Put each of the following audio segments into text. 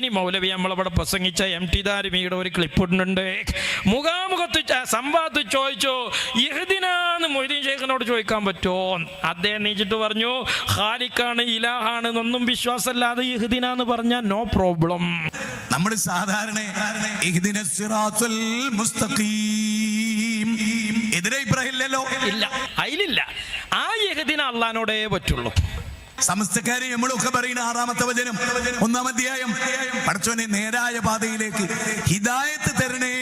ഇനി മൗലവി നമ്മളവിടെ പ്രസംഗിച്ച എം ടി ദാരിമിയുടെ ഒരു ക്ലിപ്പ് ഉണ്ട് മുഖാമുഖത്ത് സംവാദ ചോദിച്ചോ ഇഹദിനാന്ന് മൊയ്തീൻ ഷേഖിനോട് ചോദിക്കാൻ പറ്റുമോ? അദ്ദേഹം നീച്ചിട്ട് പറഞ്ഞു ഹാലിക്കാണ് ഇലാഹാണ് എന്നൊന്നും വിശ്വാസമല്ലാതെ ഇഹദിനാന്ന് പറഞ്ഞാൽ നോ പ്രോബ്ലം നമ്മൾ സാധാരണ എതിരെ ഇല്ല അതിലില്ല. ആ യഹദിന അള്ളഹാനോടേ പറ്റുള്ളൂ. സമസ്തക്കാരെ നമ്മളൊക്കെ പറയുന്ന ആറാമത്തെ വചനം ഒന്നാം അധ്യായം. പഠിച്ചോനെ നേരായ പാതയിലേക്ക് ഹിദായത്ത് തരണേ.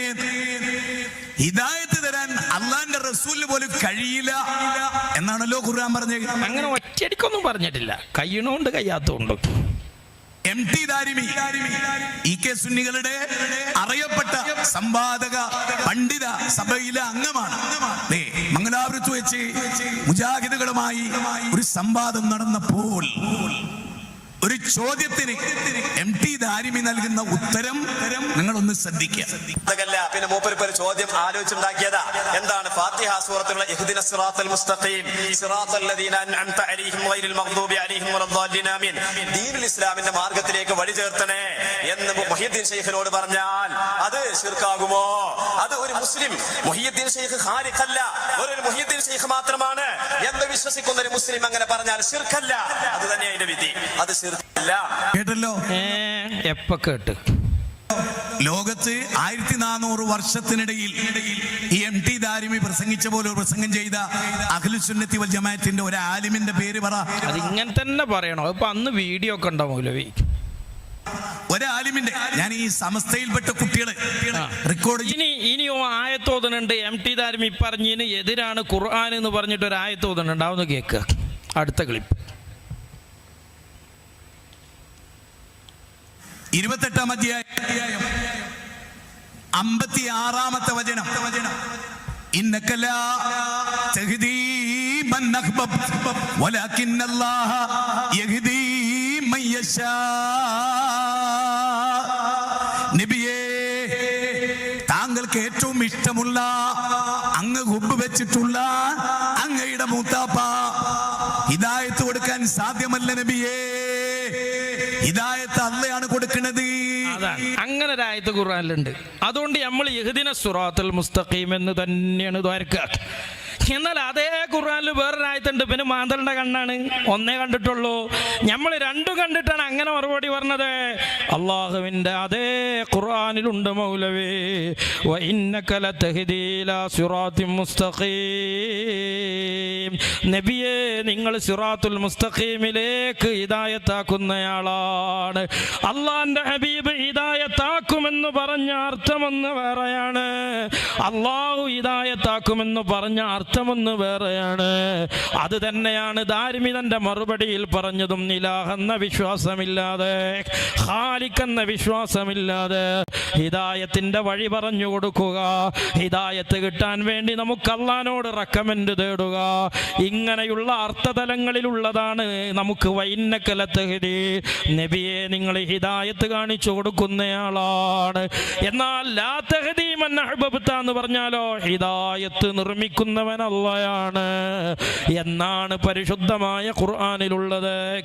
ഹിദായത്ത് തരാൻ അള്ളാന്റെ റസൂലിന് പോലും കഴിയില്ല എന്നാണല്ലോ ഖുർആൻ പറഞ്ഞത്. അങ്ങനെ ഒറ്റയടിക്കൊന്നും പറഞ്ഞിട്ടില്ല. കയ്യണോണ്ട് കയ്യാത്തോണ്ട്. M T Darimi E K സുന്നികളുടെ അറിയപ്പെട്ട സംവാദക പണ്ഡിത സഭയിലെ അംഗമാണ്. മംഗലാപുരത്ത് വെച്ച് മുജാഹിദുകളുമായി ഒരു സംവാദം നടന്നപ്പോൾ ഒരു ചോദ്യത്തിന് എം ടി ദാരിമി നൽകുന്ന ഉത്തരം നിങ്ങളൊന്ന് ശ്രദ്ധിക്കുക. പിന്നെ മൂപ്പരിപ്പ് ഒരു ചോദ്യം ആലോചിച്ചുണ്ടാക്കിയതാ. എന്താണ്? ഫാത്തിഹ മുസ്തഖീം. ലദീന അൻഅംത അലൈഹിം മഗ്ദൂബി അലൈഹിം ആമീൻ. ഇസ്ലാമിന്റെ മാർഗത്തിലേക്ക് വഴി ചേർത്തണേ എന്ന് മുഹിയുദ്ദീൻ ഷെയ്ഖിനോട് പറഞ്ഞാൽ അത് ശിർക്കാകുമോ? അത് ഒരു മുസ്ലിം മുഹിയുദ്ദീൻ ഷെയ്ഖ് ഹാരിഖല്ല ഒരു മുഹിയുദ്ദീൻ ഷെയ്ഖ് മാത്രമാണ് എന്ന് വിശ്വസിക്കുന്ന ഒരു മുസ്ലിം അങ്ങനെ പറഞ്ഞാൽ ശിർക്കല്ല അത് തന്നെ അതിന്റെ വിധി. അത് ശിർക്കല്ല കേട്ടല്ലോ? എപ്പ കേട്ട്? ലോകത്ത് ആയിരത്തി നാനൂറ് വർഷത്തിനിടയിൽ ഈ എം ടി ദാരിമി പ്രസംഗിച്ച പോലെ പ്രസംഗം ചെയ്ത അഖിലുസുന്നത്തി വൽ ജമാഅത്തിന്റെ ഒരു ആലിമിന്റെ പേര് പറ. അതിങ്ങനെ ഇങ്ങനെ തന്നെ പറയണോ. ഇപ്പൊ അന്ന് വീഡിയോ ഒക്കെ ഉണ്ടാവും മൗലവി. ഒരാലിമിന്റെ ഞാൻ ഈ സമസ്തയിൽപ്പെട്ട കുട്ടികള് ആ. റെക്കോർഡ് ഇനി ഇനിയോ ആയത്തോതുന്നുണ്ട് എം ടി ദാരിമി പറഞ്ഞതിന് എതിരാണ് ഖുർആൻ എന്ന് പറഞ്ഞിട്ട് ഒരു ആയത്തോതുന്നുണ്ട് അതൊന്ന് കേൾക്കുക അടുത്ത ക്ലിപ്പ് ഇരുപത്തെട്ടാം അധ്യായം അമ്പത്തി ആറാമത്തെ വചനം إنك لا تهدي من أحببت ولكن الله يهدي من يشاء ഏറ്റവും ഇഷ്ടമുള്ള അങ്ങ് ഹുബ് വെച്ചിട്ടുള്ള അങ്ങയുടെ മൂത്താപ്പ. ഹിദായത്ത് കൊടുക്കാൻ സാധ്യമല്ല നബിയേ. ഹിദായത്ത് അല്ലയാണ് കൊടുക്കുന്നത്. അങ്ങനെ ഒരു ആയത്ത് അതുകൊണ്ട് നമ്മൾ യഹദിന സുറാത്തുൽ മുസ്തഖീം എന്ന് തന്നെയാണ് ദ്വാരക്കുക എന്നാൽ അതേ ഖുർആനിൽ വേറൊരായത്തുണ്ട്. പിന്നെ മാന്തലിന്റെ കണ്ണാണ്. ഒന്നേ കണ്ടിട്ടുള്ളൂ. നമ്മൾ രണ്ടും കണ്ടിട്ടാണ് അങ്ങനെ മറുപടി പറഞ്ഞത്. അള്ളാഹുവിന്റെ അതേ ഖുർആാനിലുണ്ട് മൗലവേ. നബിയെ നിങ്ങൾ സിറാത്തുൽ മുസ്തഖീമിലേക്ക് ഹിദായത്താക്കുന്നയാളാണ്. അള്ളാന്റെ ഹബീബ് പറഞ്ഞ അർത്ഥമൊന്ന് വേറെയാണ്. അള്ളാഹു ഇതായത്താക്കുമെന്ന് പറഞ്ഞ അർത്ഥമൊന്ന് വേറെയാണ്. അത് തന്നെയാണ് ദാരിമിതന്റെ മറുപടിയിൽ പറഞ്ഞതും. നിലാഹെന്ന വിശ്വാസമില്ലാതെ ഹാലിക്കെന്ന വിശ്വാസമില്ലാതെ ഹിദായത്തിന്റെ വഴി പറഞ്ഞു കൊടുക്കുക. ഹിദായത്ത് കിട്ടാൻ വേണ്ടി നമുക്ക് അള്ളഹാനോട് റെക്കമെൻഡ് തേടുക. ഇങ്ങനെയുള്ള അർത്ഥതലങ്ങളിലുള്ളതാണ് നമുക്ക് വൈന്നക്കലത്തഹരി നബിയെ നിങ്ങൾ ഹിദായത്ത് കാണിച്ചു കൊടുക്കുന്നയാളാണ്. എന്നാൽ എന്ന് പറഞ്ഞാലോ ഹിദായത്ത് നിർമ്മിക്കുന്നവൻ അള്ളയാണ് എന്നാണ് പരിശുദ്ധമായ ഖുർആനിലുള്ളത്.